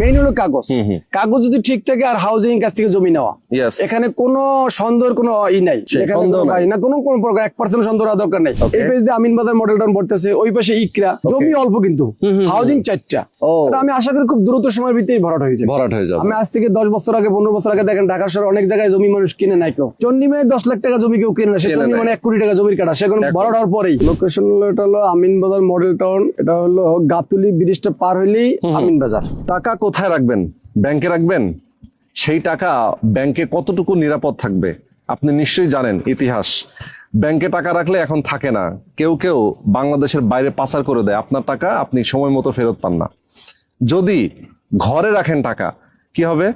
Main হলো কাগজ। কাগজ যদি ঠিক থাকে আর হাউজিং কাছ থেকে জমি নেওয়া। এখানে কোনো সন্দেহের কোনো ই নাই। সন্দেহ না কোনো কোনো প্রকার এক পার্সেন্ট সন্দেহ দরকার নাই। এই পেজ দিয়ে আমিন বাজার মডেল টাউন পড়তেছে ওই পাশে ইকরা। জমি অল্প কিন্তু। হাউজিং চারটা। আমি আশা করি খুব দ্রুত সময়ের ভিতরেই ভরাট হয়ে যাবে। ভরাট হয়ে যাবে। আমি আজ থেকে দশ বছর আগে পনেরো বছর আগে দেখেন ঢাকা শহরে অনেক জায়গায় জমি মানুষ কিনে নাই কেউ। চন্ডি মানে দশ লাখ টাকা জমি কেউ কিনে না সে। মানে এক কোটি টাকা জমির কাটা। সেখানে বড় হওয়ার পরেই। লোকেশন হলো এটা হলো আমিন বাজার মডেল টাউন এটা হলো গাতুলি ব্রিজটা পার হইলেই আমিন বাজার টাকা কোথায় রাখবেন? ব্যাংকে রাখবেন? সেই টাকা ব্যাংকে কতটুকু নিরাপদ থাকবে? আপনি নিশ্চয়ই জানেন ইতিহাস। ব্যাংকে টাকা রাখলে এখন থাকে না। কেউ কেউ বাংলাদেশের বাইরে পাচার করে দেয়। আপনার টাকা আপনি সময় মতো ফেরত পান না। যদি ঘরে রাখেন টাকা, কি হবে?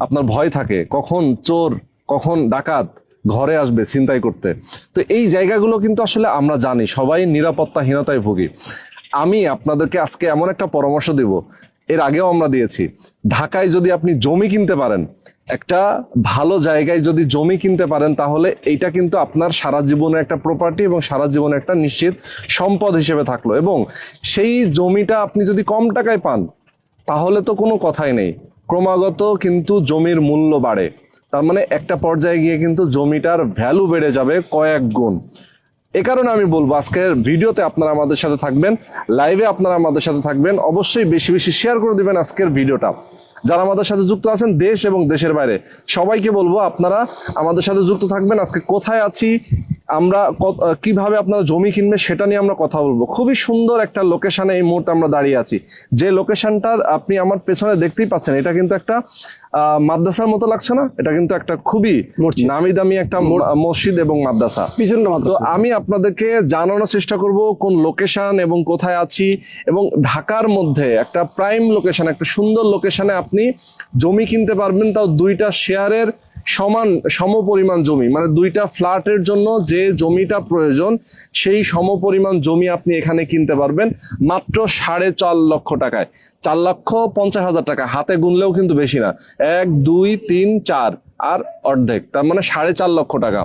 আপনার ভয় থাকে। কখন চোর, কখন ডাকাত ঘরে আসবে চিন্তাই করতে। তো এই জায়গাগুলো কিন্তু আসলে আমরা জানি। সবাই নিরাপত্তাহীনতায় ভুগি। আমি আপনাদেরকে আজকে এমন একটা পরামর্শ দেব এর আগেও আমরা দিয়েছি। ঢাকায় যদি আপনি জমি কিনতে পারেন, একটা ভালো জায়গায় যদি জমি কিনতে পারেন, তাহলে এইটা কিন্তু আপনার সারা জীবনের একটা প্রপার্টি এবং সারা জীবনের একটা নিশ্চিত সম্পদ হিসেবে থাকল। এবং সেই জমিটা আপনি যদি কম টাকায় পান, তাহলে তো কোনো কথাই নেই। ক্রমাগত কিন্তু জমির মূল্য বাড়ে। তার মানে একটা পর্যায়ে গিয়ে কিন্তু জমিটার ভ্যালু বেড়ে যাবে কয়েক গুণ। এ কারণে আমি বলব, আজকের ভিডিওতে আপনারা আমাদের সাথে থাকবেন, লাইভে আপনারা আমাদের সাথে থাকবেন, অবশ্যই বেশি বেশি শেয়ার করে দিবেন আজকের ভিডিওটা। যারা আমাদের সাথে যুক্ত আছেন দেশ এবং দেশের বাইরে, সবাইকে বলব আপনারা আমাদের সাথে যুক্ত থাকবেন, আজকে কোথায় আছি আমরা কীভাবে আপনারা জমি কিনবে সেটা নিয়ে আমরা কথা বলব। খুবই সুন্দর একটা লোকেশনে এই মুহূর্তে আমরা দাঁড়িয়ে আছি। যে লোকেশনটার আপনি আমার পেছনে দেখতেই পাচ্ছেন এটা কিন্তু একটা মাদ্রাসার মতো লাগছে না? এটা কিন্তু একটা খুবই। নামি দামি একটা মসজিদ। এবং মাদ্রাসা। তো আমি আপনাদেরকে জানানোর চেষ্টা করব কোন লোকেশন এবং কোথায় আছি এবং ঢাকার মধ্যে একটা প্রাইম লোকেশন একটা সুন্দর লোকেশনে আপনি জমি কিনতে পারবেন তাও দুইটা শেয়ারের সমান সম পরিমাণ জমি। মানে দুইটা ফ্ল্যাটের জন্য যে জমিটা প্রয়োজন, সেই সম পরিমাণ জমি আপনি এখানে কিনতে পারবেন মাত্র সাড়ে চার লক্ষ টাকায়। চার লক্ষ পঞ্চাশ হাজার টাকা। হাতে গুনলেও কিন্তু বেশি না। এক, দুই, তিন, চার আর অর্ধেক। তার মানে সাড়ে চার লক্ষ টাকা।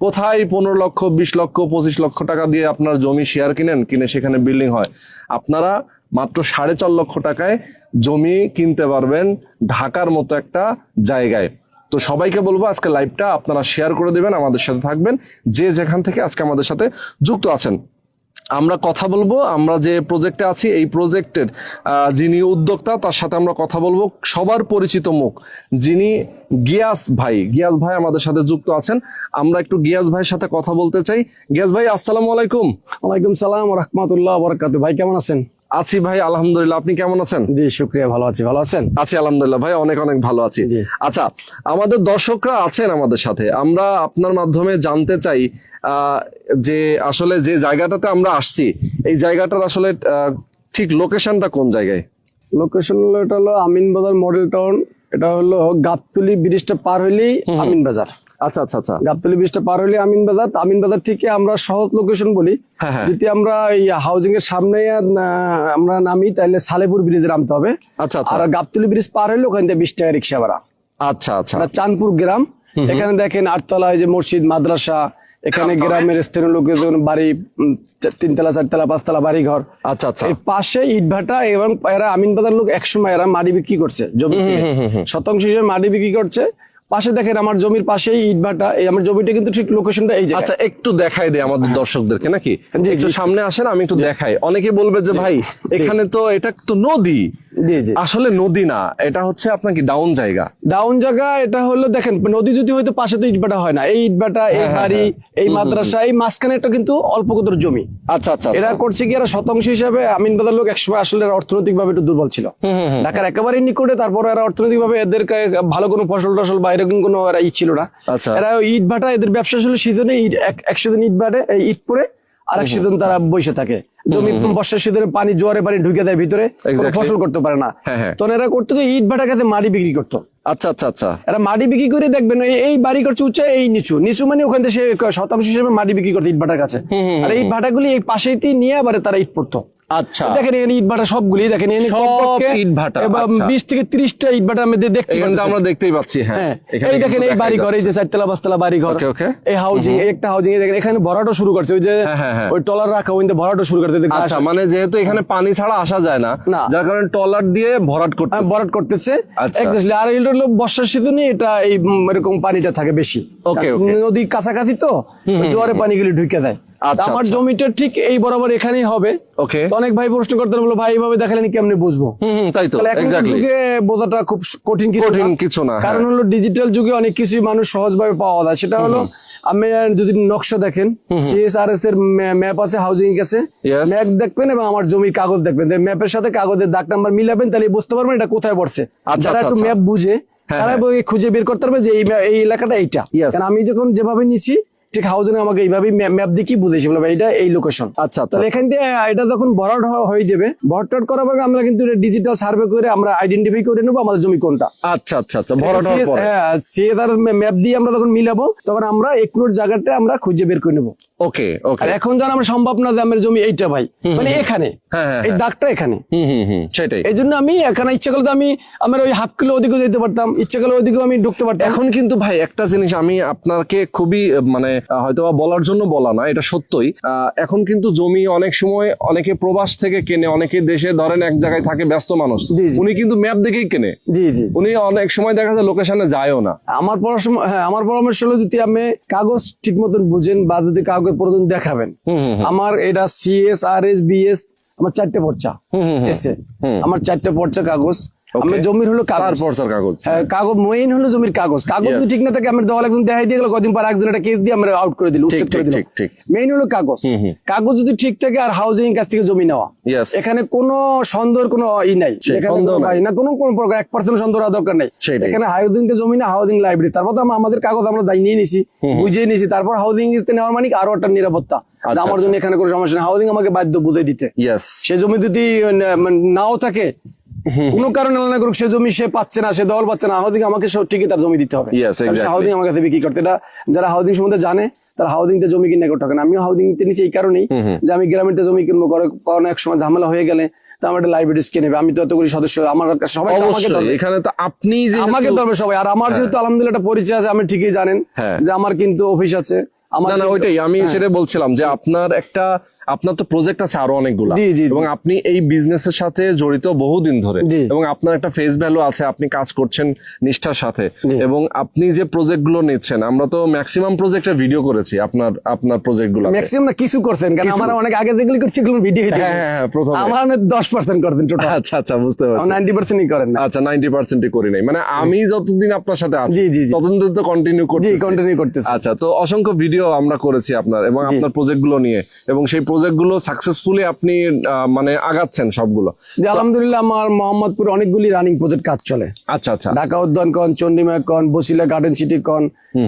কোথায় পনেরো লক্ষ, বিশ লক্ষ, পঁচিশ লক্ষ টাকা দিয়ে আপনার জমি শেয়ার কিনেন? কিনে সেখানে বিল্ডিং হয়। আপনারা মাত্র সাড়ে চার লক্ষ টাকায় জমি কিনতে পারবেন ঢাকার মতো একটা জায়গায়। তো সবাইকে বলব আজকে লাইভটা আপনারা শেয়ার করে দেবেন, আমাদের সাথে থাকবেন। যে যেখান থেকে আজকে আমাদের সাথে যুক্ত আছেন। আমরা কথা বলব, আমরা যে প্রজেক্টে আছি, এই প্রজেক্টের যিনি উদ্যোক্তা, তার সাথে আমরা কথা বলব। সবার পরিচিত মুখ, যিনি গিয়াস ভাই গিয়াস ভাই আমাদের সাথে যুক্ত আছেন। আমরা একটু গিয়াস ভাইয়ের সাথে কথা বলতে চাই। গিয়াস ভাই, আসসালামু আলাইকুম। ওয়ালাইকুম সালাম রহমতুল্লাহ বরকাত ভাই, কেমন আছেন? আছি ভাই আলহামদুলিল্লাহ। আপনি কেমন আছেন? জি শুক্রিয়া ভালো আছি। ভালো আছেন? আছি আলহামদুলিল্লাহ। ভাই অনেক অনেক ভালো আছি। আচ্ছা আমাদের দর্শকরা আছেন আমাদের সাথে। আমরা আপনার মাধ্যমে জানতে চাই যে আসলে যে জায়গাটাতে আমরা আসছি এই জায়গাটার আসলে ঠিক লোকেশনটা কোন জায়গায়? লোকেশন হলো এটা হলো আমিন বাজার মডেল টাউন। এটা হলো গাবতলি ব্রিজটা পার হইলেই আমিন বাজার। আচ্ছা আচ্ছা আচ্ছা। গাবতলি ব্রিজটা পার হইলে আমিন বাজার। আমিন বাজার থেকে আমরা সহজ লোকেশন বলি। হ্যাঁ হ্যাঁ। যদি আমরা এই হাউজিং এর সামনে আমরা নামি তাহলে সালেপুর ব্রিজে নামতে হবে। আচ্ছা আচ্ছা। আর গাবতলি ব্রিজ পার হইলে ওখান থেকে বিশ টাকা রিক্সা ভাড়া। আচ্ছা আচ্ছা। চাঁদপুর গ্রাম। এখানে দেখেন আটতলা যে মসজিদ মাদ্রাসা এখানে গ্রামের স্থানীয় লোকজন বাড়ি তিনতলা চারতলা পাঁচতলা বাড়ি ঘর আচ্ছা আচ্ছা। এর পাশে ইটভাটা এবং এরা আমিন বাজার লোক একসময় এরা মাটি বিক্রি করছে জমি। শতাংশ হিসেবে মাটি বিক্রি করছে। পাশে দেখেন আমার জমির পাশেই ইট ভাটা। এই আমার জমিটা কিন্তু ঠিক লোকেশনটা এই আচ্ছা একটু দেখাই দে আমাদের দর্শকদেরকে নাকি? একটু সামনে আসেন আমি একটু দেখাই। অনেকে বলবে যে ভাই এখানে তো এটা তো নদী। আসলে নদী না এটা হচ্ছে আপনার কি ডাউন জায়গা? ডাউন জায়গা এটা হলো দেখেন নদী যদি হয়তো পাশে তো ইটভাটা হয় না। এই ইটভাটা এই হ্যাঁ, বাড়ি এই মাদ্রাসা এই মাঝখানে একটা কিন্তু অল্প কতর জমি। আচ্ছা আচ্ছা এরা করছে কি এরা শতাংশ হিসাবে আমিন বাজার লোক একসময় আসলে অর্থনৈতিক ভাবে একটু দুর্বল ছিল। ঢাকার একেবারে নিকটে তারপর এরা অর্থনৈতিক ভাবে এদের কা- ভালো কোনো ফসল টসল বা এরকম কোনো এরা ই ছিল না। আচ্ছা। এরা ইট ভাটা এদের ব্যবসা ছিল সিজনে ইট এক- দিন ইট ভাটে ইট পরে আর এক সিজন তারা বসে থাকে। জমি বর্ষার সিজনে পানি জোয়ারে পানি ঢুকে দেয় ভিতরে ফসল করতে পারে না। হ্যাঁ, হ্যাঁ। এরা করতো ইট ভাটা কাছে মাটি বিক্রি করতো। আচ্ছা আচ্ছা আচ্ছা। এরা মাটি বিক্রি করে দেখবেন এই- বাড়ি করছে উচ্চ এই নিচু। নিচু মানে ওখান থেকে সে শতাংশ হিসেবে মাটি বিক্রি করতো ইট ভাটার কাছে। আর এই ভাটাগুলি এই পাশেই নিয়ে আবার তারা ইট পড়তো। আচ্ছা। দেখেন এখানে ইট ভাটা সবগুলি দেখেন এখানে সব কমপক্ষে ইটভাটা, এবং আচ্ছা। বিশ থেকে ত্রিশটা ইট ভাটা দেখতে পাচ্ছি। আমরা দেখতেই পাচ্ছি হ্যাঁ। এই দেখেন এই বাড়ি ঘর এই যে চারতলা পাঁচতলা বাড়ি ঘর. এই হাউজিং একটা হাউজিং দেখেন এখানে ভরাটো শুরু করছে ওই যে। ওই টলার রাখা ওই ভরাটো শুরু করছে করতে আচ্ছা মানে যেহেতু এখানে পানি ছাড়া আসা যায় না। যার কারণে ট্রলার দিয়ে ভরাট করতে হ্যাঁ, ভরাট করতেছে আচ্ছা। আর এটা হলো বর্ষার সিজনে এটা এই এরকম পানিটা থাকে বেশি কারণ okay. কাছাকাছি তো জোয়ারে পানিগুলি ঢুকে দেয় আচ্ছা, আমার আচ্ছা। জমিটা ঠিক এই বরাবর এখানেই হবে ওকে অনেক ভাই প্রশ্ন করতে বলো ভাই এইভাবে দেখালেন কেমনে বুঝব তাই তো যুগে বোঝাটা খুব কঠিন কিছু কঠিন না। কিছু না, হ্যাঁ। কারণ হলো ডিজিটাল যুগে অনেক কিছুই মানুষ সহজভাবে পাওয়া যায় সেটা হলো আপনি যদি নকশা দেখেন সিএসআরএস এর ম্যাপ আছে হাউজিং এর কাছে ম্যাপ দেখবেন এবং আমার জমির কাগজ দেখবেন। ম্যাপের সাথে কাগজের দাগ নাম্বার মিলাবেন তাহলে বুঝতে পারবেন এটা কোথায় পড়ছে। আচ্ছা, যারা আচ্ছা, একটু আচ্ছা। ম্যাপ বুঝে তারা বই খুঁজে বের করতে পারবে যে এই এই এলাকাটা এইটা। কারণ আমি যখন যেভাবে নিছি ঠিক হাউজিং আমাকে এইভাবেই ম্যাপ দিয়ে কি বুঝেছি বলে এটা এই লোকেশন আচ্ছা আচ্ছা তাহলে এখান থেকে এটা যখন ভরাট হয়ে যাবে ভরাট করার পরে আমরা কিন্তু ডিজিটাল সার্ভে করে আমরা আইডেন্টিফাই করে নেব আমাদের জমি কোনটা। আচ্ছা আচ্ছা আচ্ছা ভরাট হওয়ার পরে। হ্যাঁ সিএদার ম্যাপ দিয়ে আমরা যখন মিলাবো তখন আমরা একুর জায়গাটা আমরা খুঁজে বের করে নেব। ওকে ওকে আর এখন যেন আমরা সম্ভব না জমি এইটা ভাই। মানে এখানে হ্যাঁ, হ্যাঁ, এই দাগটা এখানে। সেটাই। এই জন্য আমি এখানে ইচ্ছা করলে আমি আমার ওই হাফ কিলো ওদিকে যেতে পারতাম ইচ্ছা করলে আমি ঢুকতে পারতাম। এখন কিন্তু ভাই একটা জিনিস আমি আপনাকে খুবই মানে হয়তো বলার জন্য বলা না এটা সত্যই। এখন কিন্তু জমি অনেক সময় অনেকে প্রবাস থেকে কেনে অনেকে দেশে ধরেন এক জায়গায় থাকে ব্যস্ত মানুষ। উনি কিন্তু ম্যাপ দেখেই কেনে। জি জি। উনি অনেক সময় দেখা যায় লোকেশনে যায়ও না। আমার পরামর্শ হ্যাঁ আমার পরামর্শ হলো যদি আপনি কাগজ ঠিক মতন বুঝেন বা যদি কাউকে প্রথম দেখাবেন আমার এটা সিএস আর এস বিএস আমার চারটে পর্চা। এসে আমার চারটে পর্চা কাগজ. আমার জমির হলো কাগজ। তারপর কাগজ। হ্যাঁ, কাগজ মেইন হলো জমির কাগজ। কাগজ যদি ঠিক না থাকে আমার দেওয়াল একজন দেখাই দিয়ে গেল কদিন পর একজন একটা কেস দিয়ে আমরা আউট করে দিল ঠিক উচ্ছেদ করে দিল। মেইন হলো কাগজ। কাগজ যদি ঠিক থাকে আর হাউজিং কাছ থেকে জমি নেওয়া। এখানে কোনো সন্দেহের কোনো ই নাই। এখানে না কোনো কোনো প্রকার এক পার্সেন্ট সন্দেহ দরকার নেই। এখানে হাউজিং তে জমি না হাউজিং লাইব্রেরি তারপর তো আমাদের কাগজ আমরা দায় নিয়ে নিছি বুঝিয়ে নিছি। তারপর হাউজিং নেওয়ার মানে আরও একটা নিরাপত্তা। আচ্ছা, আমার জন্য এখানে কোনো সমস্যা নেই। হাউজিং আমাকে বাধ্য বুঝে দিতে। সে জমি যদি মানে নাও থাকে কোনো কারণে আলাদা করুক সে জমি সে পাচ্ছে না সে দল পাচ্ছে না হাউজিং আমাকে ঠিকই তার জমি দিতে হবে। হাউদিং. আমার কাছে বিক্রি করতে এটা যারা হাউদিং সম্বন্ধে জানে তারা হাউজিং তে জমি কিনে করতে না। আমিও তে এই কারণেই যে আমি গ্রামের তে জমি কিনবো কারণ এক সময় ঝামেলা হয়ে গেলে তা আমার একটা লাইব্রেরিজ নেবে। আমি তো এতগুলি সদস্য আমার কাছে সবাই আমাকে এখানে তো আপনি আমাকে ধরবে সবাই। আর আমার যেহেতু আলহামদুলিল্লাহ একটা পরিচয় আছে আপনি ঠিকই জানেন হ্যাঁ। যে আমার কিন্তু অফিস আছে। আমার না না ওইটাই আমি সেটা বলছিলাম যে আপনার একটা আপনার তো প্রজেক্ট আছে আরও অনেকগুলা। এবং আপনি এই বিজনেসের সাথে জড়িত বহুদিন ধরে। এবং আপনার একটা ফেস ভ্যালু আছে আপনি কাজ করছেন নিষ্ঠার সাথে। এবং আপনি যে প্রজেক্টগুলো নিচ্ছেন আমরা তো ম্যাক্সিমাম প্রজেক্টের ভিডিও করেছি আপনার আপনার প্রজেক্টগুলো ম্যাক্সিমাম না কিছু করছেন কারণ। আমার অনেক আগে যেগুলি করছি এগুলো ভিডিও হ্যাঁ হ্যাঁ হ্যাঁ প্রথমে। আমার দশ পার্সেন্ট করতেন টোটাল আচ্ছা আচ্ছা বুঝতে পারছি। নাইনটি পার্সেন্টই করেন না। আচ্ছা নাইনটি পার্সেন্টই করি নাই। মানে আমি যতদিন আপনার সাথে আছি। ততদিন তো কন্টিনিউ জি করছি কন্টিনিউ করতেছি। আচ্ছা তো অসংখ্য ভিডিও আমরা করেছি আপনার এবং আপনার প্রজেক্টগুলো নিয়ে। এবং সেই প্রজেক্টগুলো সাকসেসফুলি আপনি মানে আগাচ্ছেন সবগুলো। যে আলহামদুলিল্লাহ আমার মোহাম্মদপুরে অনেকগুলি রানিং প্রজেক্ট কাজ চলে। আচ্ছা আচ্ছা। ঢাকা উদ্যান কন চন্ডিমা কন বসিলা গার্ডেন সিটি কন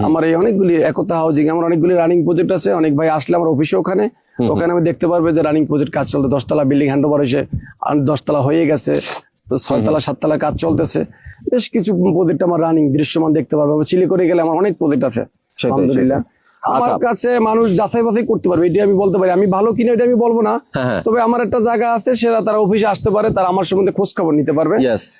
আমার এই অনেকগুলি একতা হাউজিং আমার অনেকগুলি রানিং প্রজেক্ট আছে। অনেক ভাই আসলে আমার অফিসে ওখানে। ওখানে আমি দেখতে পারবে যে রানিং প্রজেক্ট কাজ চলতে দশতলা বিল্ডিং হ্যান্ড ওভার হয়েছে আর দশতলা হয়ে গেছে তো ছয়তলা সাততলা কাজ চলতেছে। বেশ কিছু প্রজেক্ট আমার রানিং দৃশ্যমান দেখতে পারবে। চিলি করে গেলে আমার অনেক প্রজেক্ট আছে আলহামদুলিল্লাহ। আমার আচ্ছা। কাছে মানুষ যাচাই বাছাই করতে পারবে এটি আমি বলতে পারি আমি ভালো কিনা এটা আমি বলব না হ্যাঁ, হ্যাঁ। তবে আমার একটা জায়গা আছে সেটা তারা অফিসে আসতে পারে তারা আমার সম্বন্ধে খোঁজ খবর নিতে পারবে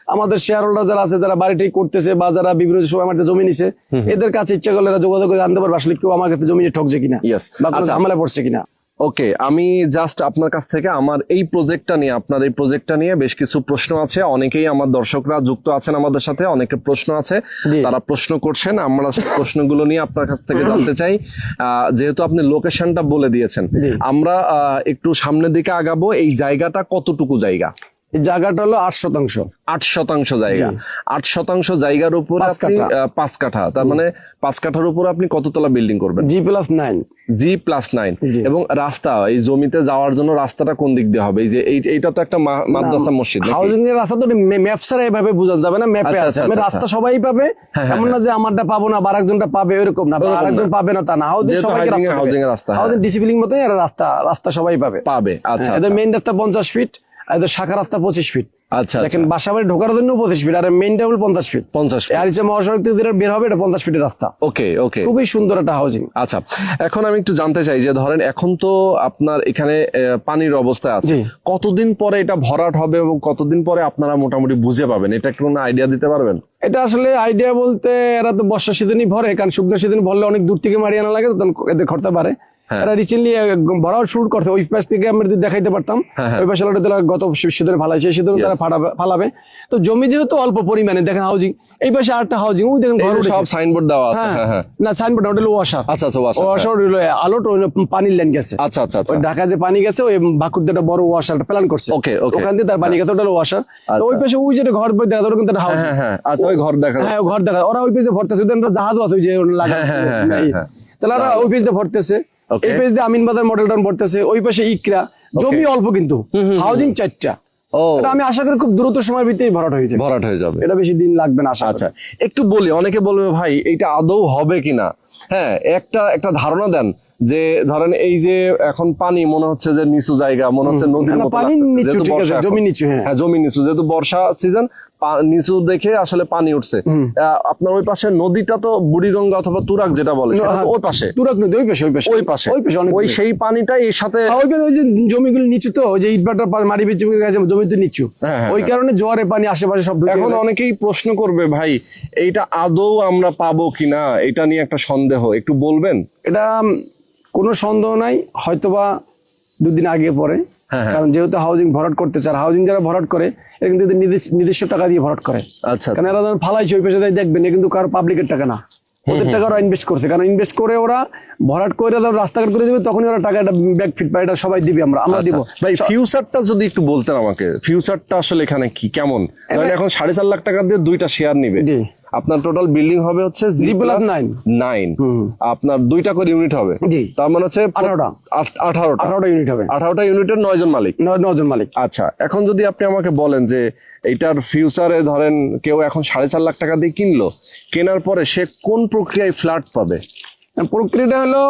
আমাদের শেয়ার হোল্ডার যারা আছে যারা বাড়িটাই করতেছে বা যারা বিভিন্ন সময় আমার জমি নিছে এদের কাছে ইচ্ছা করলে যোগাযোগ করে জানতে পারবে আসলে কেউ আমার কাছে জমি ঠকছে কিনা. বা আচ্ছা। ঝামেলা পড়ছে কিনা ওকে আমি জাস্ট আপনার কাছ থেকে আমার এই প্রজেক্টটা নিয়ে আপনার এই প্রজেক্টটা নিয়ে বেশ কিছু প্রশ্ন আছে। অনেকেই আমার দর্শকরা যুক্ত আছেন আমাদের সাথে অনেকে প্রশ্ন আছে। তারা প্রশ্ন করছেন আমরা প্রশ্নগুলো নিয়ে আপনার কাছ থেকে জানতে চাই। আহ, যেহেতু আপনি লোকেশনটা বলে দিয়েছেন আমরা আহ, একটু সামনের দিকে আগাবো এই জায়গাটা কতটুকু জায়গা? জায়গাটা হলো আট শতাংশ। আট শতাংশ জায়গা। আট শতাংশ জায়গার উপর পাঁচ আপনি কাঠা। পাঁচ কাঠা। তার মানে পাঁচ কাঠার উপর আপনি কততলা বিল্ডিং করবেন? G plus nine G plus nine এবং রাস্তা এই জমিতে যাওয়ার জন্য রাস্তাটা কোন দিক দিয়ে হবে? এই যে এইটা তো একটা মাদ্রাসা মসজিদ? হাউজিং এর রাস্তা তো ম্যাপ ছাড়া এভাবে বোঝা যাবে না ম্যাপে আচ্ছা, আছে। আচ্ছা, আমি আচ্ছা, রাস্তা সবাই পাবে হ্যাঁ, এমন না যে আমারটা পাবো না বা আরেকজনটা পাবে এরকম না আরেকজন পাবে না তা না। হাউজিং যেহেতু সবাই housing রাস্তা housing এর রাস্তা, হ্যাঁ। হাউজিং ডিসিপ্লিন মতোই রাস্তা রাস্তা সবাই পাবে। পাবে আচ্ছা হ্যাঁ, এদের মেইন রাস্তা পঞ্চাশ ফিট আর শাখা রাস্তা পঁচিশ ফিট আচ্ছা দেখেন বাসা বাড়ি ঢোকার জন্য পঁচিশ ফিট আর মেইন ডাবল পঞ্চাশ ফিট পঞ্চাশ আর হচ্ছে মহাসড়ক থেকে যেটা বের হবে এটা পঞ্চাশ ফিটের রাস্তা। ওকে ওকে খুবই সুন্দর একটা হাউজিং আচ্ছা এখন আমি একটু জানতে চাই যে ধরেন এখন তো আপনার এখানে পানির অবস্থা আছে। কতদিন পরে এটা ভরাট হবে এবং কতদিন পরে আপনারা মোটামুটি বুঝে পাবেন? এটা একটু আইডিয়া দিতে পারবেন? এটা আসলে আইডিয়া বলতে এরা তো বর্ষা সিজনই ভরে কারণ শুকনো সিজন ভরলে অনেক দূর থেকে মারিয়ে আনা লাগে তখন এদের খরচা বাড়ে। এরা রিসেন্টলি ভরাও শুরু করছে। ওই পাশ থেকে আমরা যদি দেখাইতে পারতাম হ্যাঁ, হ্যাঁ। ওই পাশে তারা গত সিদ্ধনে ফালাইছে সিদ্ধনে তারা ফালাবে। তো জমি যেহেতু অল্প পরিমাণে দেখেন হাউজিং এই পাশে আরেকটা হাউজিং ওই দেখেন ঘর সব সাইনবোর্ড দেওয়া আছে হ্যাঁ। হ্যাঁ না সাইনবোর্ড ওটা হলো ওয়াশার আচ্ছা আচ্ছা washer, ওয়াশার হলো আলোট হলো পানির লাইন গেছে। আচ্ছা আচ্ছা আচ্ছা। ওই ঢাকা যে পানি গেছে ওই একটা বড় ওয়াশার প্ল্যান করছে। Okay, okay. ওখান দিয়ে তার পানি গেছে ওটা ওয়াশার ওই পাশে ওই যে ঘর দেখা ওটা কিন্তু হাউস হ্যাঁ হ্যাঁ আচ্ছা ওই ঘর দেখা হ্যাঁ ঘর দেখা ওরা ওই পেজে ভরতেছে ওদের একটা জাহাজ আছে ওই যে লাগা হ্যাঁ, হ্যাঁ, হ্যাঁ। হ্যাঁ। তাহলে ওরা ওই পেজে ভরতেছে. এই পেজ দিয়ে আমিন বাজার মডেল টাউন ভরতেছে ওই পাশে ইকরা। জমি অল্প কিন্তু হাউজিং চারটা। আমি আশা করি খুব দ্রুত সময়ের ভিতরে ভরাট হয়ে যাবে। ভরাট হয়ে যাবে। এটা বেশি দিন লাগবে না আশা আচ্ছা একটু বলি অনেকে বলবে ভাই এটা আদৌ হবে কিনা? হ্যাঁ একটা একটা ধারণা দেন যে ধরেন এই যে এখন পানি মনে হচ্ছে যে নিচু জায়গা মনে হচ্ছে নদীর মতো পানি নিচু, জমি নিচু, হ্যাঁ। হ্যাঁ জমি নিচু যেহেতু বর্ষা সিজন নিচু দেখে আসলে পানি উঠছে। আপনার ওই পাশে নদীটা তো বুড়িগঙ্গা অথবা তুরাগ যেটা বলে হ্যাঁ। ওই পাশে। তুরাক নদী ওই পাশে ওই পাশে। ওই পাশে। ওই পাশে ওই সেই পানিটাই এর সাথে হ্যাঁ, ওই যে জমিগুলো নিচু তো ওই যে ইটবাটার পা- মাটি বেঁচে গেছে জমি তো নিচু। হ্যাঁ, ওই কারণে জোয়ারের পানি আশেপাশে সব এখন অনেকেই প্রশ্ন করবে ভাই এইটা আদৌ আমরা পাবো কিনা? এটা নিয়ে একটা সন্দেহ। একটু বলবেন? এটা কোনো সন্দেহ নাই। হয়তোবা দুদিন আগে পরে। কারণ যেহেতু হাউজিং ভরাট করতে চায় হাউজিং যারা ভরাট করে এরা কিন্তু নিজস্ব- টাকা দিয়ে ভরাট করে। আচ্ছা কারণ এরা যখন ফালাইছে ওই পেশে দেখবেন কিন্তু কারও পাবলিকের টাকা না। ওদের টাকা ওরা ইনভেস্ট করছে। কারণ ইনভেস্ট করে ওরা ভরাট করে যখন রাস্তাঘাট করে দেবে তখনই ওরা টাকাটা ব্যাক ফিট পায় এটা সবাই দিবে আমরা আমরা দিব। ভাই ফিউচারটা যদি একটু বলতেন আমাকে ফিউচারটা আসলে এখানে কি কেমন? এখন সাড়ে চার লাখ টাকা দিয়ে দুইটা শেয়ার নিবে। জি। আপনার টোটাল বিল্ডিং হবে হচ্ছে জি প্লাস নাইন নাইন আপনার দুইটা করে ইউনিট হবে। তার মানে হচ্ছে আঠারোটা। আঠারোটা। আঠারোটা ইউনিট হবে। আঠারোটা ইউনিটের নয় জন মালিক। নয় জন মালিক। আচ্ছা এখন যদি আপনি আমাকে বলেন যে এইটার ফিউচারে ধরেন কেউ এখন সাড়ে চার লাখ টাকা দিয়ে কিনলো কেনার পরে সে কোন প্রক্রিয়ায় ফ্ল্যাট পাবে? প্রক্রিয়াটা হলো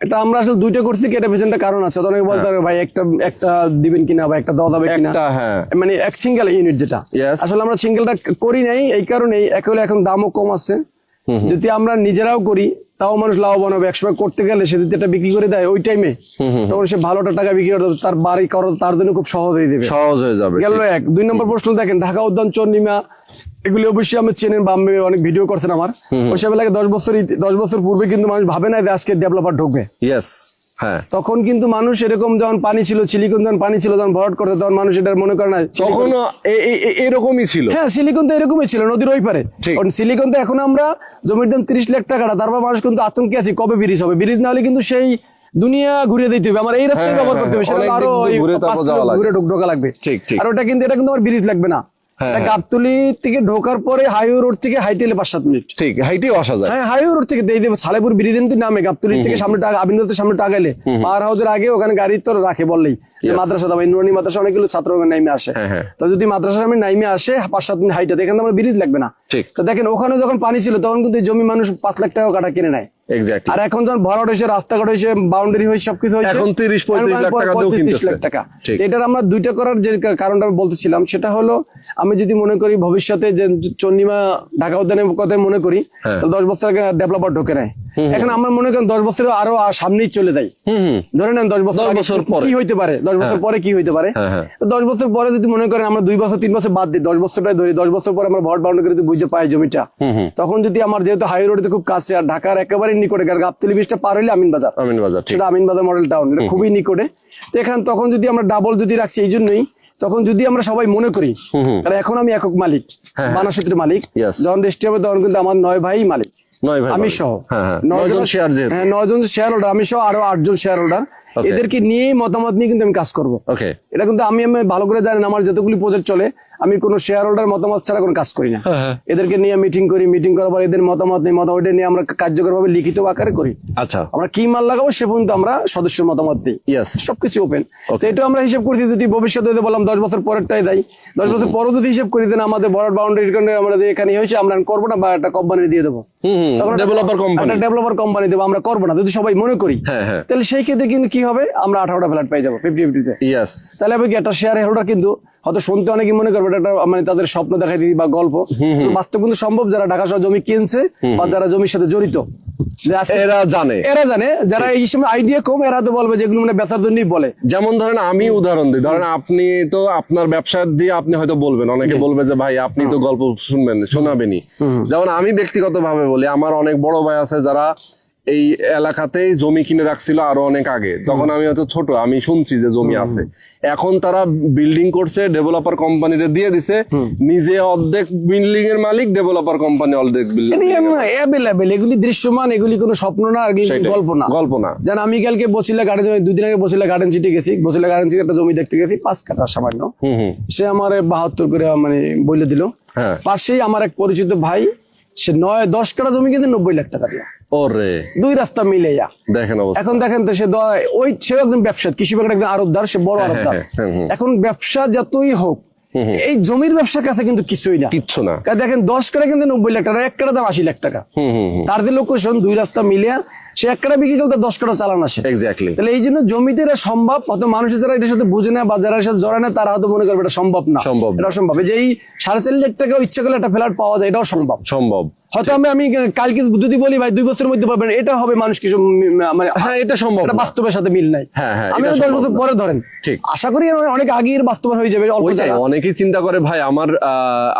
এটা আমরা আসলে দুইটা করছি কি এটা পেছনটা কারণ আছে। অনেকে বলতে পারে ভাই একটা একটা দিবেন কিনা বা একটা দেওয়া যাবে কিনা? একটা হ্যাঁ। মানে এক সিঙ্গেল ইউনিট যেটা। আসলে আমরা সিঙ্গেলটা করি নাই এই কারণেই। এক হলে এখন দামও কম আছে। যদি আমরা নিজেরাও করি তাও মানুষ লাভবান হবে। একসময় করতে গেলে সে যদি এটা বিক্রি করে দেয় ওই টাইমে তখন সে ভালোটা টাকা বিক্রি করে তার বাড়ি করো তার জন্য খুব সহজ হয়ে যাবে। সহজ হয়ে যাবে গেল এক। দুই নম্বর প্রশ্ন দেখেন ঢাকা উদ্যান চন্ডিমা এগুলি অবশ্যই আমি চেনেন বা আমি অনেক ভিডিও করছেন আমার। ওই সব এলাকায় দশ বছর দশ বছর পূর্বে কিন্তু মানুষ ভাবে না যে আজকে ডেভেলপার ঢুকবে। ইয়েস তখন কিন্তু মানুষ এরকম যখন পানি ছিল সিলিকন যখন পানি ছিল যখন ভরাট করতে তখন মানুষ এটা মনে করে না তখন এরকমই ছিল? হ্যাঁ সিলিকন তো এরকমই ছিল নদীর ওই পারে। সিলিকন তো এখন আমরা জমির দাম তিরিশ লাখ টাকাটা তারপর মানুষ কিন্তু আতঙ্কে আছে কবে ব্রিজ হবে? ব্রিজ না হলে কিন্তু সেই দুনিয়া ঘুরিয়ে দিতে হবে আমার এই রাস্তায় হ্যাঁ, ব্যবহার হ্যাঁ, করতে হবে সেটা আরও দিয়ে ওই ঘুরে। ঘুরে ঢোক লাগবে। ঠিক, ঠিক। আর ওটা কিন্তু এটা কিন্তু আমার ব্রিজ লাগবে না। হ্যাঁ, হ্যাঁ। গাবতলি থেকে ঢোকার পরে হাইওয়ে রোড থেকে হাইটেলে পাঁচ সাত মিনিট। ঠিক হাইটেও আসা যায়। হ্যাঁ হাইওয়ে রোড থেকে দিয়ে দেবে। সালেপুর ব্রিজের তো নামে গাবতলি থেকে সামনে টাকা আবিন্দ্রের সামনে টাকাইলে পাওয়ার হাউসের আগে ওখানে গাড়ি তো রাখে বললেই। মাদ্রাসা দাম নুরানি মাদ্রাসা অনেকগুলো ছাত্র ওখানে নাইমে আসে। হ্যাঁ, হ্যাঁ। তো যদি মাদ্রাসার সামনে নাইমে আসে পাঁচ সাত মিনিট হাইটে এখানে আমার ব্রিজ লাগবে না। তো দেখেন ওখানে যখন পানি ছিল তখন কিন্তু জমি মানুষ পাঁচ লাখ টাকা কাটা কিনে নেয়। আর এখন যখন ভরাট হয়েছে রাস্তাঘাট হয়েছে বাউন্ডারি হয়েছে সবকিছু হয়েছে এখন 30, 35 লাখ টাকা দিয়েও 35 কিনতেছে। লাখ টাকা। এটার আমরা দুইটা করার যে কারণটা আমি বলতেছিলাম সেটা হলো আমি যদি মনে করি ভবিষ্যতে যে চন্ডিমা ঢাকা উদ্যানের কথা মনে করি হ্যাঁ। দশ বছর আগে ডেভেলপার ঢোকে নেয় এখন আমরা মনে করেন দশ বছর আরও সামনেই চলে যাই। ধরে নেন দশ বছর বছর কি- পরে। কি হইতে পারে? দশ বছর পরে কি হইতে পারে? হ্যাঁ, হ্যাঁ। দশ বছর পরে যদি মনে করেন আমরা দুই বছর তিন বছর বাদ দিই দশ বছরটাই ধরি দশ বছর পরে আমরা ভট বাউন্ডারি যদি বুঝে পাই জমিটা তখন যদি আমার যেহেতু হাই রোডে খুব কাছে আর ঢাকার একেবারে নিকটে কারণ গাবতলি ব্রিজটা পার হইলে আমিন বাজার আমিন বাজার ঠিক। সেটা আমিন বাজার মডেল টাউন এটা খুবই নিকটে। তো এখান তখন যদি আমরা ডাবল যদি রাখছি এই জন্যই তখন যদি আমরা সবাই মনে করি কারণ এখন আমি একক মালিক বানাসূত্রের মালিক যখন রেস্টি হবে তখন কিন্তু আমার নয় ভাই মালিক। নয় ভাই আমি সহ। হ্যাঁ হ্যাঁ। নয় নয়জন শেয়ার হ্যাঁ নয়জন শেয়ার হোল্ডার আমি সহ আরও আটজন শেয়ার হোল্ডার এদেরকে নিয়েই মতামত নিয়ে কিন্তু আমি কাজ করব। ওকে এটা কিন্তু আমি আমি ভালো করে জানেন আমার যতগুলি প্রজেক্ট চলে আমি কোনো শেয়ার হোল্ডার মতামত ছাড়া কোনো কাজ করি না। হ্যাঁ, এদেরকে নিয়ে মিটিং করি মিটিং করার পর এদের মতামত নেই মতামত নিয়ে আমরা কার্যকরভাবে লিখিত আকারে করি। আচ্ছা। আমরা কি মাল লাগাবো সে পর্যন্ত আমরা সদস্য মতামত দিই। ইয়েস সবকিছু ওপেন তো এটা আমরা হিসাব করছি যদি ভবিষ্যতে যদি বললাম দশ বছর পরেরটাই দেয় দশ বছর পরও যদি হিসাব করি দেন আমাদের বড় বাউন্ডারি আমরা এখানে হয়েছে আমরা করব না বা একটা কোম্পানি দিয়ে দেবো। ডেভেলপার কোম্পানি ডেভেলপার কোম্পানি দেবো আমরা করব না যদি সবাই মনে করি। হ্যাঁ হ্যাঁ। তাহলে সেই ক্ষেত্রে কিন্তু কি হবে? আমরা আঠারোটা ফ্ল্যাট পেয়ে যাব ফিফটি ফিফটিতে ইয়েস তাহলে হবে কি একটা শেয়ার হোল্ডার কিন্তু হয়তো শুনতে অনেকে মনে করবে এটা মানে তাদের স্বপ্ন দেখাই দিই বা গল্প। বাস্তব কিন্তু সম্ভব যারা ঢাকা শহর জমি কিনছে বা যারা জমির সাথে জড়িত। এরা জানে। এরা জানে যারা এই সময় আইডিয়া কম এরা তো বলবে যেগুলো মানে জন্যই বলে। যেমন ধরেন আমি উদাহরণ দিই ধরেন আপনি তো আপনার ব্যবসা দিয়ে আপনি হয়তো বলবেন অনেকে বলবে যে ভাই আপনি তো গল্প শুনবেন শোনাবেনই। যেমন আমি ব্যক্তিগত ভাবে বলি আমার অনেক বড় ভাই আছে যারা এই এলাকাতেই জমি কিনে রাখছিল আরও অনেক আগে। তখন আমি হয়তো ছোট আমি শুনছি যে জমি আছে। এখন তারা বিল্ডিং করছে ডেভেলপার কোম্পানিরে দিয়ে দিছে। নিজে অর্ধেক বিল্ডিং এর মালিক ডেভেলপার কোম্পানি অর্ধেক বিল্ডিং অ্যাভেলেবেল এগুলি দৃশ্যমান এগুলি কোনো স্বপ্ন না কোনো গল্প না গল্প না যেন আমি কালকে বসিলা গার্ডেন দুদিন আগে বসিলা গার্ডেন সিটি গেছি বসিলা গার্ডেন সিটি একটা জমি দেখতে গেছি পাঁচ কাটা সামান্য। সে আমার বাহাত্তর করে মানে বলে দিল। হ্যাঁ। পাশেই আমার এক পরিচিত ভাই সে নয় দশ কাটা জমি কিন্তু নব্বই লাখ টাকা দিয়া। ওরে। দুই রাস্তা মিলেয়া দেখেন এখন দেখেন তো সে ওই সে একজন ব্যবসা কৃষি বিভাগের একজন আরবদার সে বড় আরবদার। হ্যাঁ, হ্যাঁ। এখন ব্যবসা যতই হোক এই জমির ব্যবসার কাছে কিন্তু কিছুই না। কিচ্ছু না। দেখেন দশ কাটা কিন্তু নব্বই লাখ টাকা এক কাটা দাম আশি লাখ টাকা। তার যে লোকেশন দুই রাস্তা মিলিয়া সে এক কাটা বিক্রি করলে তার দশ কাটা চালান আসে। এক্স্যাক্টলি তাহলে এই জন্য জমিতে এটা সম্ভব অত মানুষের যারা এটার সাথে বুঝে না বা যারা সাথে জড়ায় না তারা হয়তো মনে করবে এটা সম্ভব না। সম্ভব। এটা অসম্ভব যে এই সাড়ে চার লাখ টাকা ইচ্ছা করলে একটা ফ্ল্যাট পাওয়া যায় এটাও সম্ভব। সম্ভব। হয়তো আমি আমি কালকে যদি বলি ভাই দুই বছরের মধ্যে পাবেন এটা হবে মানুষ কিছু মানে হ্যাঁ এটা সম্ভব এটা বাস্তবের সাথে মিল নাই। হ্যাঁ, হ্যাঁ, আমি দশ বছর পরে ধরেন। ঠিক। আশা করি অনেক আগে এর বাস্তবায়ন হয়ে যাবে অল্প অনেকেই চিন্তা করে ভাই আমার আহ,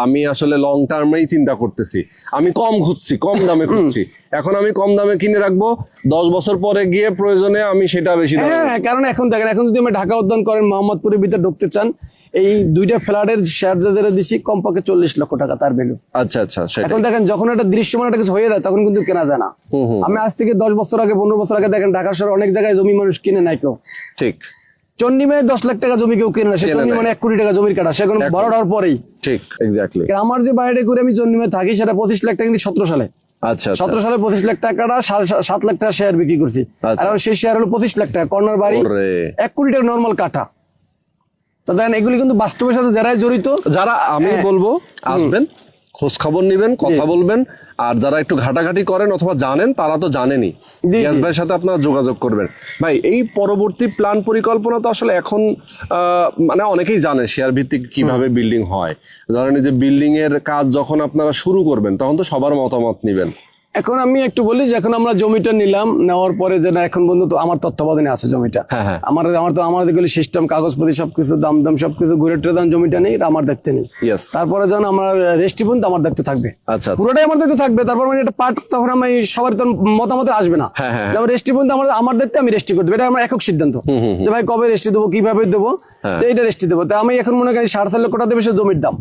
আমি আসলে লং টার্মেই চিন্তা করতেছি। আমি কম খুঁজছি কম দামে খুঁজছি। এখন আমি কম দামে কিনে রাখব। দশ বছর পরে গিয়ে প্রয়োজনে আমি সেটা বেশি হ্যাঁ কারণ এখন দেখেন এখন যদি আমি ঢাকা উদ্যান করেন মোহাম্মদপুরের ভিতরে ঢুকতে চান এই দুইটা ফ্ল্যাটের শেয়ার যাদের দিছি কমপক্ষে চল্লিশ লক্ষ টাকা তার ভ্যালু আচ্ছা আচ্ছা এখন দেখেন যখন একটা দৃশ্যমান একটা কিছু হয়ে যায় তখন কিন্তু কেনা যায় না। আমি আজ থেকে দশ বছর আগে পনেরো বছর আগে দেখেন ঢাকা শহরে অনেক জায়গায় জমি মানুষ কিনে নাই কেউ। ঠিক। চন্ডিমায় দশ লাখ টাকা জমি কেউ কিনে না সে কেনে চন্ডি মানে এক কোটি টাকা জমির কাটা সে এখন বড় হওয়ার পরেই। ঠিক এক্স্যাক্টলি আমার যে বাইরে করে আমি চন্ডিমায় থাকি সেটা পঁচিশ লাখ টাকা কিন্তু সতেরো সালে। আচ্ছা আচ্ছা। সতেরো সালে পঁচিশ লাখ টাকাটা সাত লাখ টাকা শেয়ার বিক্রি করছি। আচ্ছা। আর সেই শেয়ার হলো পঁচিশ লাখ টাকা কর্নার বাড়ি এক কোটি টাকা নর্মাল কাটা তো দেখেন এগুলি কিন্তু বাস্তবের সাথে যারাই জড়িত যারা আমি হ্যাঁ। বলব আসবেন। খোঁজ খবর নিবেন কথা বলবেন আর যারা একটু ঘাটাঘাটি করেন অথবা জানেন তারা তো জানেনি ইয়াস ভাইয়ের সাথে আপনারা যোগাযোগ করবেন। ভাই এই পরবর্তী প্ল্যান পরিকল্পনা তো আসলে এখন মানে অনেকেই জানে শেয়ার ভিত্তিক কীভাবে বিল্ডিং হয়। ধরেন এই যে বিল্ডিং এর কাজ যখন আপনারা শুরু করবেন তখন তো সবার মতামত নিবেন। এখন আমি একটু বলি যে এখন আমরা জমিটা নিলাম নেওয়ার পরে যে এখন পর্যন্ত তো আমার তত্ত্বাবধানে আছে জমিটা। হ্যাঁ হ্যাঁ। আমার আমার তো আমাদের গুলি সিস্টেম কাগজপত্র সবকিছু দাম দাম সবকিছু ঘুরে টুরে দাম জমিটা নেই আমার দায়িত্বে নেই। তারপরে যখন আমার রেস্টি পর্যন্ত আমার দায়িত্ব থাকবে। আচ্ছা আচ্ছা। পুরোটাই আমার দায়িত্ব থাকবে তারপর মানে একটা পার্ট তখন আমি সবার তো মতামত আসবে না। হ্যাঁ, যেমন রেস্টি পর্যন্ত আমার আমার দায়িত্বে আমি রেস্টি করে দেবো এটা আমার একক সিদ্ধান্ত। যে ভাই কবে রেস্টি দেবো কীভাবে দেবো এইটা রেস্টি দেবো। তো আমি এখন মনে করি সাড়ে চার লক্ষ টাকা দেবে সে জমির দাম।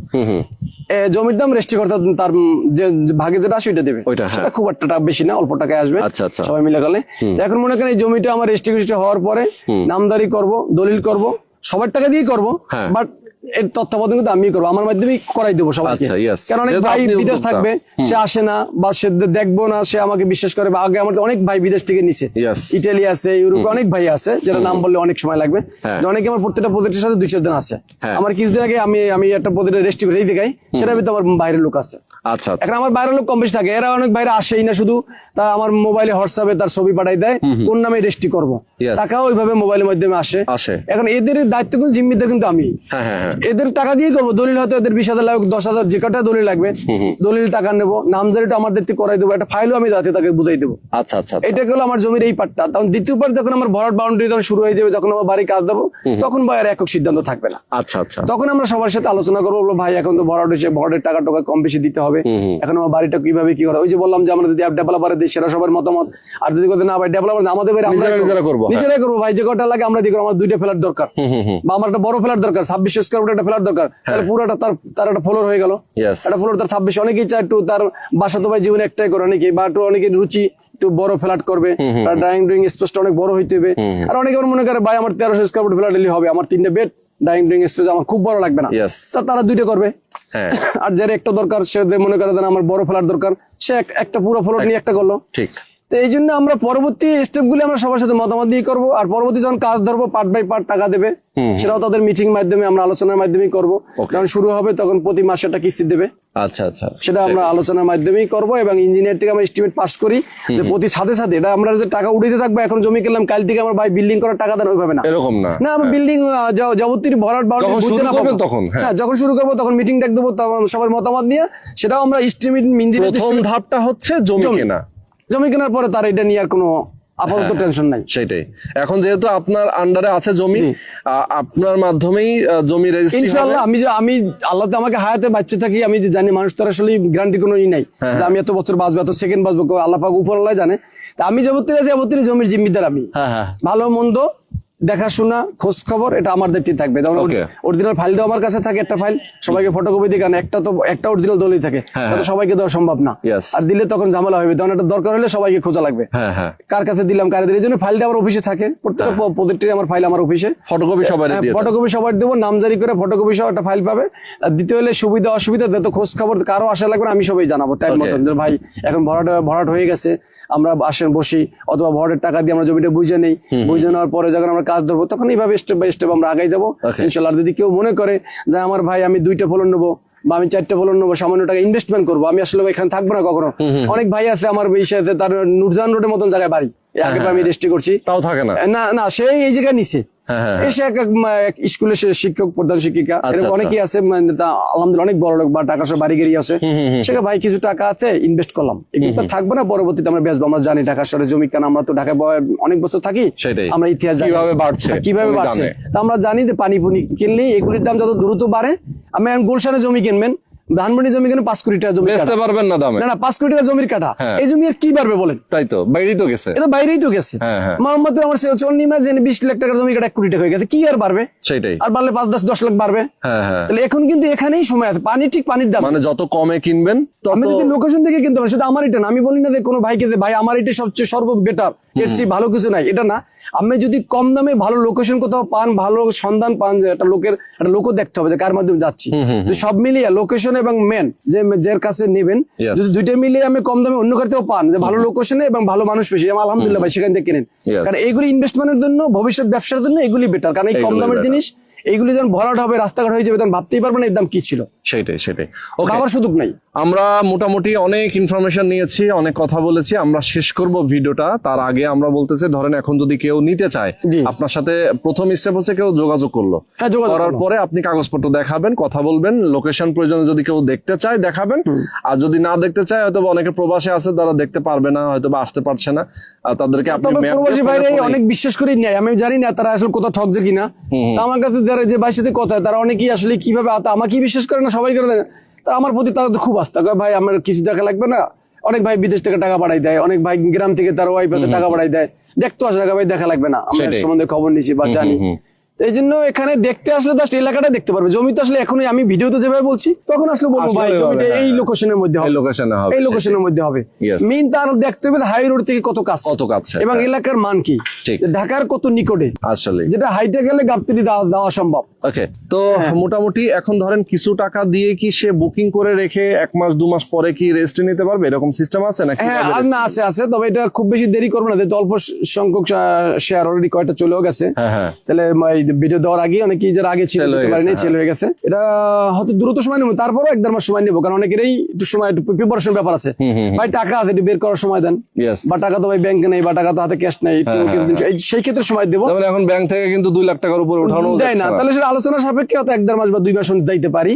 জমির দাম রেস্টি করতে তার যে ভাগে যেটা আসে ওইটা দেবে। ওইটা। সেটা খুব একটা বেশি না অল্প টাকায় আসবে। আচ্ছা, আচ্ছা। সবাই মিলে গেলে। এখন মনে করেন এই জমিটা আমার রেস্টি হওয়ার পরে নামদারি করব দলিল করব সবার টাকা দিয়েই করব হ্যাঁ। বাট এর তত্ত্বাবধান কিন্তু আমি করব আমার মাধ্যমেই করাই দেবো সবাইকে। আচ্ছা, কারণ অনেক ভাই বিদেশ থাকবে সে আসে না বা সে দেখব না সে আমাকে বিশ্বাস করে বা আগে আমার অনেক ভাই বিদেশ থেকে নিছে. ইটালি আছে ইউরোপে অনেক ভাই আছে যেটা নাম বললে অনেক সময় লাগবে। হ্যাঁ। অনেকে আমার প্রত্যেকটা প্রজেক্টের সাথে দুইশো দিন আছে। হ্যাঁ। আমার কিছুদিন আগে আমি আমি একটা প্রজেক্টের রেস্টি এই দেখাই সেটার ভিতরে আমার বাইরের লোক আছে। আচ্ছা আচ্ছা। এখন আমার বাইরের লোক কম বেশি থাকে, এরা অনেক বাইরে আসেই না শুধু। তা আমার মোবাইলে হোয়াটসঅ্যাপে তার ছবি পাঠাই দেয় কোন নামে রেস্টি করব। টাকা ওইভাবে মোবাইলের মাধ্যমে আসে। আসে। এখন এদের দায়িত্ব কিন্তু জিম্মিদার কিন্তু আমি। হ্যাঁ হ্যাঁ হ্যাঁ। এদের টাকা দিয়ে করব দলিল হয়তো এদের বিশ হাজার লাগবে দশ হাজার যে কটা দলিল লাগবে দলিল টাকা নেব নামজারিটা আমার দায়িত্ব করাই দেবো একটা ফাইলও আমি যাতে তাকে বুঝাই দেবো। আচ্ছা আচ্ছা আচ্ছা। এটা গেলো আমার জমির এই পাটটা তখন দ্বিতীয় পার্ট যখন আমার ভরাট বাউন্ডারি যখন শুরু হয়ে যাবে যখন আমার বাড়ি কাজ দেবো তখন ভাই আর একক সিদ্ধান্ত থাকবে না। আচ্ছা আচ্ছা। তখন আমরা সবার সাথে আলোচনা করব বলব, ভাই এখন তো ভরাট হয়েছে ভরাটের টাকা টাকা কম বেশি দিতে হবে। এখন আমার বাড়িটা কীভাবে কি করা? ওই যে বললাম যে আমরা যদি অ্যাপ ডেভেলপারে দিই সেটা সবার মতামত আর যদি কথা না ভাই ডেভেলপার আমাদের বাড়ি আমরা নিজেরা করব, হ্যাঁ। নিজেরাই করব ভাই যে কটা লাগে আমরা দিয়ে করব আমার দুইটা ফেলার দরকার বা আমার একটা বড় ফ্ল্যাট দরকার ছাব্বিশ স্কোয়ার ফুট একটা ফ্ল্যাট দরকার। তাহলে পুরোটা তার তার একটা ফ্লোর হয়ে গেল. একটা ফ্লোর তার ছাব্বিশ অনেকেই চায় একটু তার বাসা তো ভাই জীবনে একটাই করে অনেকে বা একটু অনেকে রুচি একটু বড় ফ্ল্যাট করবে তার ড্রাইং ড্রয়িং স্পেসটা অনেক বড় হইতে হবে। আর অনেকে মনে করে ভাই আমার তেরোশো স্কোয়ার ফুট ফ্ল্যাট হলে হবে আমার তিনটে বেড ড্রাইং ড্রয়িং স্পেস আমার খুব বড় লাগবে না. তারা দুইটা করবে। হ্যাঁ আর যার একটা দরকার সে যে মনে করে আমার বড় ফেলার দরকার সে একটা পুরো ফলট নিয়ে একটা করল। ঠিক। তো এই জন্য আমরা পরবর্তী স্টেপ গুলি আমরা সবার সাথে মতামত দিয়ে করব। আর পরবর্তী যখন কাজ ধরবো পার্ট বাই পার্ট টাকা দেবে সেটাও তাদের মিটিং মাধ্যমে আমরা আলোচনার মাধ্যমেই করব। যখন শুরু হবে তখন প্রতি মাসে একটা কিস্তি দেবে। আচ্ছা আচ্ছা। সেটা আমরা আলোচনার মাধ্যমেই করব এবং ইঞ্জিনিয়ার থেকে আমরা এস্টিমেট পাস করি যে প্রতি সাথে সাথে এটা আমরা যে টাকা উড়িতে থাকব এখন জমি কিনলাম কাল থেকে আমার ভাই বিল্ডিং করার টাকা দেন ওইভাবে না। এরকম না। না আমরা বিল্ডিং যাবতীয় ভরাট বাউন্ডারি বুঝতে না পাবো। তখন, হ্যাঁ। হ্যাঁ যখন শুরু করব তখন মিটিং ডাক দেবো তখন সবার মতামত নিয়ে সেটাও আমরা এস্টিমেট ইঞ্জিনিয়ার প্রথম ধাপটা হচ্ছে জমি। কেনা। জমি কেনার পরে তার এটা নিয়ে আর কোনো আপাতত হ্যাঁ। টেনশন নাই। সেটাই। এখন যেহেতু আপনার আন্ডারে আছে জমি আপনার মাধ্যমেই জমি ইনশাআল্লাহ আমি যে আমি আল্লাহ তো আমাকে হায়াতে বাচ্চা থাকি আমি যে জানি মানুষ তো আসলে গ্যারান্টি কোনো ই নাই হ্যাঁ, যে আমি এত বছর বাঁচবো এত সেকেন্ড বাঁচবো আল্লাহ পাক উপর আল্লাহ জানে আমি যাবতীয় আছি যাবতীয় জমির জিম্মিদার আমি। হ্যাঁ হ্যাঁ। ভালো মন্দ দেখাশোনা খোঁজ খবর এটা আমার দায়িত্বে থাকবে। যেমন অরিজিনাল ফাইলটা আমার কাছে থাকে একটা ফাইল সবাইকে ফটোকপি দিই কারণ একটা তো একটা অরিজিনাল দলই থাকে। হ্যাঁ, তো সবাইকে দেওয়া সম্ভব না। আর দিলে তখন ঝামেলা হবে। তখন এটা দরকার হলে সবাইকে খোঁজা লাগবে। হ্যাঁ হ্যাঁ। কার কাছে দিলাম কারে দিলে এই জন্য ফাইলটা আমার অফিসে থাকে। প্রত্যেকটা প্রত্যেকটি আমার ফাইল আমার অফিসে ফটোকপি সবাই ফটোকপি সবার দেবো নামজারি করে ফটোকপি সহ একটা ফাইল পাবে। আর দ্বিতীয় হলে সুবিধা অসুবিধা তো খোঁজ খবর কারও আসা লাগবে না আমি সবাই জানাব টাইম মতন। যে ভাই এখন ভরাট ভরাট হয়ে গেছে আমরা আসেন বসি অথবা ভরাটের টাকা দিয়ে আমরা জমিটা বুঝে নেই। বুঝে নেওয়ার পরে যখন আমরা কাজ ধরবো তখন এইভাবে স্টেপ বাই স্টেপ আমরা আগাই যাব। ইনশাল্লাহ যদি কেউ মনে করে যে আমার ভাই আমি দুইটা ফলন নেব বা আমি চারটা ফলন নেব সামান্য টাকা ইনভেস্টমেন্ট করব আমি আসলে এখানে থাকব না কখনো। অনেক ভাই আছে আমার বিষয় তার নুরজান রোডের মতন জায়গায় বাড়ি। এই আমি রেজিস্ট্রি করছি। তাও থাকে না। না না সেই এই জায়গায় নিছে। হ্যাঁ হ্যাঁ এসে এক এক মা- এক স্কুলে শিক্ষক প্রধান শিক্ষিকা আচ্ছা, এরকম আচ্ছা। অনেকেই আছে আলহামদুলিল্লাহ অনেক বড় লোক বা টাকা সব বাড়ি গাড়ি আছে। সেখানে ভাই কিছু টাকা আছে ইনভেস্ট করলাম। এগুলো তো থাকবে না পরবর্তীতে আমরা বেচবো। আমরা জানি ঢাকা শহরে জমি কেন আমরা তো ঢাকায় অনেক বছর থাকি আমরা ইতিহাস কীভাবে বাড়ছে, হ্যাঁ, কীভাবে বাড়ছে? তা আমরা জানি যে পানি পুনি কিনলেই এগুলির দাম যত দ্রুত বাড়ে আমি গুলশানে জমি কিনবেন ধানমন্ডি জমি কিনে পাঁচ কোটি টাকা জমি বেচতে পারবেন না দামে। না না পাঁচ কোটি টাকা জমির কাটা। হ্যাঁ। এই জমি আর কি পারবে বলেন? তাই তো বাইরেই তো গেছে। এটা বাইরেই তো গেছে। হ্যাঁ, হ্যাঁ। মোহাম্মদ আমার জেনে বিশ লাখ টাকার জমি কাটা এক কোটি টাকা হয়ে গেছে কি আর বাড়বে? সেটাই। আর বাড়লে পাঁচ দশ দশ লাখ বাড়বে। তাহলে এখন কিন্তু এখানেই সময় আছে। পানি ঠিক পানির দাম। মানে যত কমে কিনবেন আমি যদি লোকেশন থেকে কিনতে পারি শুধু আমার এটা না। আমি বলি না যে কোনো ভাইকে যে ভাই আমার এটা সবচেয়ে সর্ব বেটার এর ভালো কিছু নাই। এটা না। আপনি যদি কম দামে ভালো লোকেশন কোথাও পান ভালো সন্ধান পান যে একটা লোকের একটা লোকও দেখতে হবে যে কার মাধ্যমে যাচ্ছি। সব মিলিয়ে লোকেশন এবং মেন যে যার কাছে নেবেন যদি দুইটা মিলিয়ে আমি কম দামে অন্য কারতেও পান যে ভালো লোকেশনে এবং ভালো মানুষ বেশি আমি আলহামদুলিল্লাহ ভাই সেখান থেকে কিনেন. কারণ এইগুলি ইনভেস্টমেন্টের জন্য ভবিষ্যৎ ব্যবসার জন্য এগুলি বেটার কারণ এই কম দামের জিনিস এইগুলি যখন ভরাট হবে রাস্তাঘাট হয়ে যাবে তখন ভাবতেই পারবেন না এর দাম কি ছিল। সেটাই সেটাই। ওকে খাবার সুযোগ নাই। আমরা মোটামুটি অনেক ইনফরমেশন নিয়েছি অনেক কথা বলেছি। আমরা শেষ করব ভিডিওটা। তার আগে আমরা বলতেছি ধরেন এখন যদি কেউ নিতে চায় আপনার সাথে প্রথম স্টেপ হচ্ছে কেউ যোগাযোগ করল। হ্যাঁ, যোগাযোগ করার পরে আপনি কাগজপত্র দেখাবেন কথা বলবেন। লোকেশন প্রয়োজনে যদি কেউ দেখতে চায় দেখাবেন। আর যদি না দেখতে চায় হয়তো অনেকে প্রবাসে আছে তারা দেখতে পারবে না হয়তো বা আসতে পারছে না। আর তাদেরকে আপনি প্রবাসী পরে- অনেক বিশ্বাস করে নেয়। আমি জানি না তারা আসলে কোথাও ঠকছে কিনা। আমার কাছে যারা যে ভাইয়ের সাথে কথা তারা অনেকেই আসলে কীভাবে আমাকেই বিশ্বাস করে না সবাই করে দেয় না। তা আমার প্রতি তাদের তো খুব আস্থা। করে ভাই আমার কিছু দেখা লাগবে না? অনেক ভাই বিদেশ থেকে টাকা পাঠাই দেয় অনেক ভাই গ্রাম থেকে তার ওয়াইফ আছে টাকা পাঠাই দেয়। দেখতো আসে ভাই দেখা লাগবে না। আমি সম্বন্ধে খবর নিছি বা জানি। এই জন্য এখানে দেখতে আসলে জাস্ট এলাকাটা দেখতে পারবে। জমি তো আসলে এখনই আমি ভিডিওতে যেভাবে বলছি তখন আসলে বলব ভাই জমিটা হ্যাঁ, এই হ্যাঁ। লোকেশনের মধ্যে এই হবে। লোকেশনে হবে এই লোকেশনের মধ্যে হবে। মেইন তার দেখতে হবে হাই রোড থেকে কত কাছে। কত কাছে এবং এলাকার মান কি। ঢাকার কত নিকটে। আসলে যেটা হাইটে গেলে গাবতলি দেওয়া সম্ভব। ওকে তো হ্যাঁ। মোটামুটি এখন ধরেন কিছু টাকা দিয়ে কি সে বুকিং করে রেখে এক মাস দু মাস পরে কি রেস্ট নিতে পারবে? এরকম সিস্টেম আছে নাকি হ্যাঁ না আছে আছে তবে এটা খুব বেশি দেরি করব না যেহেতু অল্প সংখ্যক শেয়ার অলরেডি কয়টা চলেও গেছে। হ্যাঁ হ্যাঁ। তাহলে ভিডিও দেওয়ার আগে অনেকেই যারা আগে ছিল হয়ে ছেল হয়ে। গেছে। এটা হয়তো দ্রুত সময় নেব তারপরও এক দেড় মাস সময় নেব কারণ অনেকেরই একটু সময় একটু প্রিপারেশন ব্যাপার আছে। ভাই টাকা আছে একটু বের করার সময় দেন। বা টাকা তো ভাই ব্যাংকে নেই বা টাকা তো হাতে ক্যাশ নেই এই- সেই ক্ষেত্রে সময় দেবো। এখন ব্যাংক থেকে কিন্তু দুই লাখ টাকার উপর উঠানো দেয় না তাহলে সেটা আলোচনা সাপেক্ষে হয়তো এক দেড় মাস বা দুই মাস যাইতে পারি।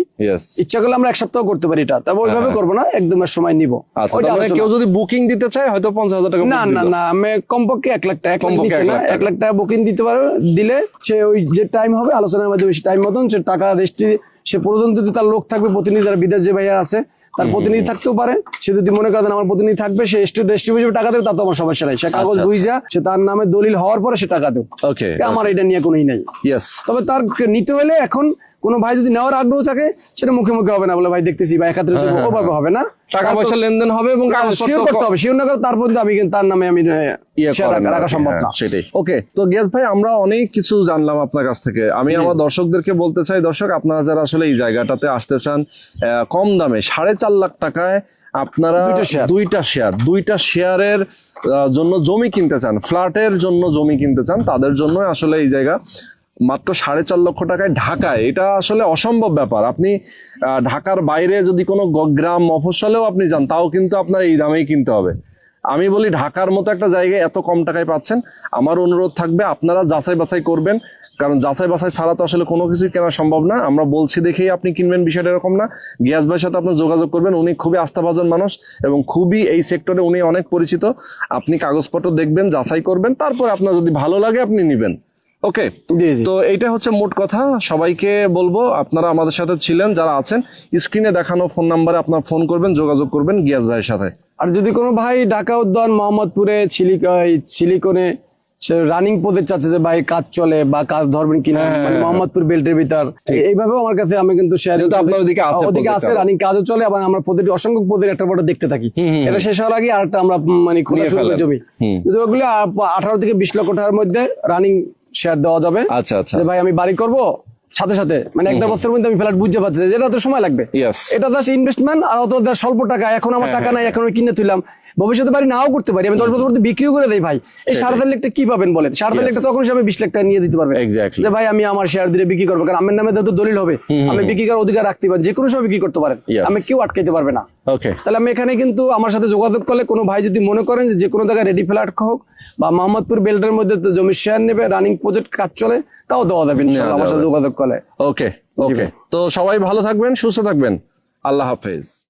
ইচ্ছা করলে আমরা এক সপ্তাহ করতে পারি এটা। তবে ওইভাবে করব না এক দু মাস সময় নিব। আচ্ছা। কেউ যদি বুকিং দিতে চায় হয়তো পঞ্চাশ হাজার টাকা না না না আমি কমপক্ষে এক লাখ টাকা এক লাখ কমপক্ষে না টাকা। এক লাখ টাকা বুকিং দিতে পারো দিলে সে ওই যে টাইম হবে আলোচনার মাধ্যমে টাইম মতন সে টাকা রেস্টি সে পর্যন্ত তার লোক থাকবে প্রতিনিধি যারা বিদেশ যে ভাইয়া আছে তার প্রতিনিধি থাকতেও পারে সে যদি মনে করেন আমার প্রতিনিধি থাকবে সে ডিস্ট্রিবিউশন টাকা দেবে তা তো আমার সমস্যা নাই। সে কাগজ আচ্ছা। বুঝা সে তার নামে দলিল হওয়ার পরে সে টাকা দেবে। ওকে আমার এটা নিয়ে কোনোই নাই। তবে তার নিতে হলে এখন কোন ভাই যদি নেওয়ার আগ্রহ থাকে সেটা মুখে মুখে হবে না বলে ভাই দেখতেছি ভাই একাত্রে ওভাবে হবে না। হ্যাঁ, টাকা পয়সা লেনদেন হবে এবং শিওর করতে হবে শিওর না করে তারপর আমি কিন্তু তার নামে আমি ইয়ে রাখা- সম্ভব হ্যাঁ, না। সেটাই। ওকে। তো গিয়াস ভাই আমরা অনেক কিছু জানলাম আপনার কাছ থেকে। আমি আমার দর্শকদেরকে বলতে চাই দর্শক আপনারা যারা আসলে এই জায়গাটাতে আসতে চান কম দামে সাড়ে চার লাখ টাকায় আপনারা দুইটা দুইটা শেয়ার দুইটা শেয়ারের জন্য জমি কিনতে চান ফ্ল্যাটের জন্য জমি কিনতে চান তাদের জন্য আসলে এই জায়গা। মাত্র সাড়ে চার লক্ষ টাকায় ঢাকায়। এটা আসলে অসম্ভব ব্যাপার। আপনি ঢাকার বাইরে যদি কোনো গ্রাম মফস্বলেও আপনি যান, তাও কিন্তু আপনার এই দামেই কিনতে হবে। আমি বলি ঢাকার মতো একটা জায়গায় এত কম টাকায় পাচ্ছেন, আমার অনুরোধ থাকবে আপনারা যাচাই বাছাই করবেন, কারণ যাচাই বাছাই ছাড়া তো আসলে কোনো কিছুই কেনা সম্ভব না। আমরা বলছি দেখেই আপনি কিনবেন, বিষয়টা এরকম না। গিয়াস ভাইয়ের সাথে আপনার যোগাযোগ করবেন, উনি খুবই আস্থাভাজন মানুষ এবং খুবই এই সেক্টরে উনি অনেক পরিচিত। আপনি কাগজপত্র দেখবেন, যাচাই করবেন, তারপর আপনার যদি ভালো লাগে আপনি নিবেন। ওকে তো এইটা হচ্ছে মোট কথা। সবাইকে বলব আপনারা আমাদের সাথে ছিলেন যারা আছেন স্ক্রিনে দেখানো ফোন নাম্বারে আপনার ফোন করবেন যোগাযোগ করবেন গিয়াস ভাইয়ের সাথে। আর যদি কোনো ভাই ঢাকা উদ্যান মোহাম্মদপুরে সিলিক এই রানিং পদের চাচ্ছে যে ভাই কাজ চলে বা কাজ ধরবেন কিনা? হ্যাঁ, মানে মোহাম্মদপুর বেল্টের ভিতর। এইভাবে আমার কাছে আমি কিন্তু শেয়ার আপনার ওদিকে আছে ওদিকে project রানিং কাজও চলে এবং আমরা প্রতিটি অসংখ্য পদের একটা পরে দেখতে থাকি। এটা শেষ হওয়ার আগে আরেকটা আমরা মানে খোলা। জমি ওগুলো আঠারো থেকে বিশ লক্ষ টাকার মধ্যে রানিং শেয়ার দেওয়া যাবে। আচ্ছা আচ্ছা। ভাই আমি বাড়ি করব সাথে সাথে। মানে একটা দেড় বছরের মধ্যে আমি ফ্ল্যাট বুঝতে পারছি যেটা তো সময় লাগবে। এটা জাস্ট ইনভেস্টমেন্ট আর অত দাস স্বল্প টাকা এখন আমার টাকা নাই এখন আমি কিনে তুললাম। ভবিষ্যতে বাড়ি নাও করতে পারি আমি দশ বছর পরে বিক্রিও করে দেই ভাই। এই সাড়ে চার কি পাবেন বলেন? সাড়ে চার তখন সে আমি বিশ লাখ টাকা নিয়ে দিতে পারবে। যে ভাই আমি আমার শেয়ার দিয়ে বিক্রি করব কারণ আমার নামে তো দলিল হবে। আমি বিক্রি করার অধিকার রাখতে পারি যে কোনো সময় বিক্রি করতে পারেন। আমি কেউ আটকাইতে পারবে না। ওকে তাহলে আমি এখানে কিন্তু আমার সাথে যোগাযোগ করলে কোনো ভাই যদি মনে করেন যে কোনো জায়গায় রেডি ফ্ল্যাট হোক বা মোহাম্মদপুর বেল্টের মধ্যে তো জমির শেয়ার নেবে রানিং প্রজেক্ট কাজ চলে তাও দেওয়া যাবে আমার সাথে যোগাযোগ করলে। ওকে ওকে তো সবাই ভালো থাকবেন সুস্থ থাকবেন। আল্লাহ হাফেজ।